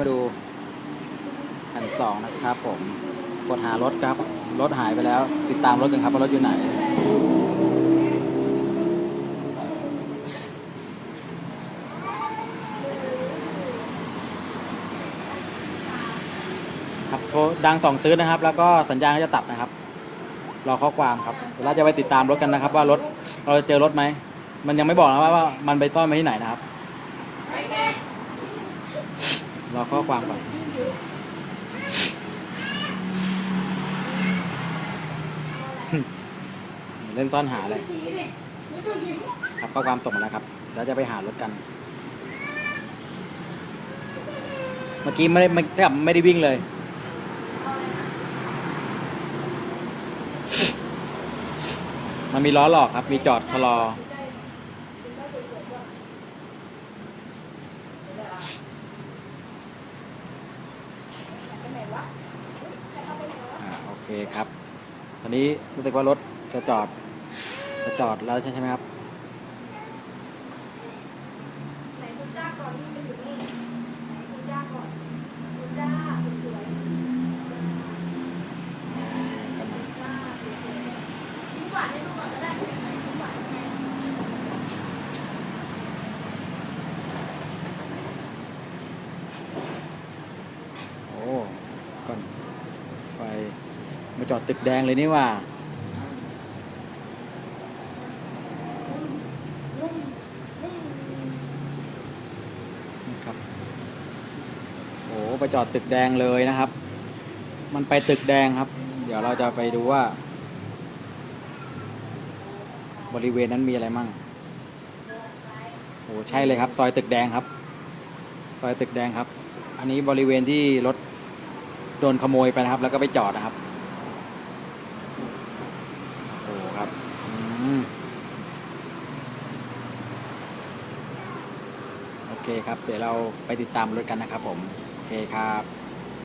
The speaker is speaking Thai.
มาดูแผ่นสองนะครับผม กดหารถครับ รถหายไปแล้ว ติดตามรถกันครับว่ารถอยู่ไหน ครับโทรดังสองตื้นนะครับ แล้วก็สัญญาณก็จะตัดนะครับ รอข้อความครับเดี๋ยวเราจะไปติดตามรถกันนะครับ ว่ารถเราจะเจอรถไหม มันยังไม่บอกนะว่าว่ามันไปต้อนไปที่ไหนนะครับ รอข้อความก่อนเล่นซ่อนหาเลยครับข้อความส่งมาแล้วครับแล้วจะไปหารถกัน เมื่อกี้ไม่ได้ไม่แทบไม่ได้วิ่งเลยมันมีล้อหลอกครับ มีจอดชะลอ อ่าโอ เคครับ ตอนนี้รู้สึกว่ารถจะจอด จะจอดแล้วใช่ไหมครับ ไหนคุณจ้าก่อนที่จะอยู่นี่ไหนคุณจ้าก่อนคุณจ้าสวยจ้าสวยยิ้มหวานให้ดูก่อนก็ได้ยิ้มหวานให้ โอ้ก่อน ไฟ มาจอดตึกแดงเลยนี่ว่า ครับ โอ้ไปจอดตึกแดงเลยนะครับ มันไปตึกแดงครับ เดี๋ยวเราจะไปดูว่า บริเวณนั้นมีอะไรมั่ง โอ้ใช่เลยครับ ซอยตึกแดงครับ ซอยตึกแดงครับ อันนี้บริเวณที่รถโดนขโมยไปนะครับ แล้วก็ไปจอดนะครับ โอ้ครับอืมโอ เคครับ เดี๋ยวเราไปติดตามรถกันนะครับผม โอเคครับ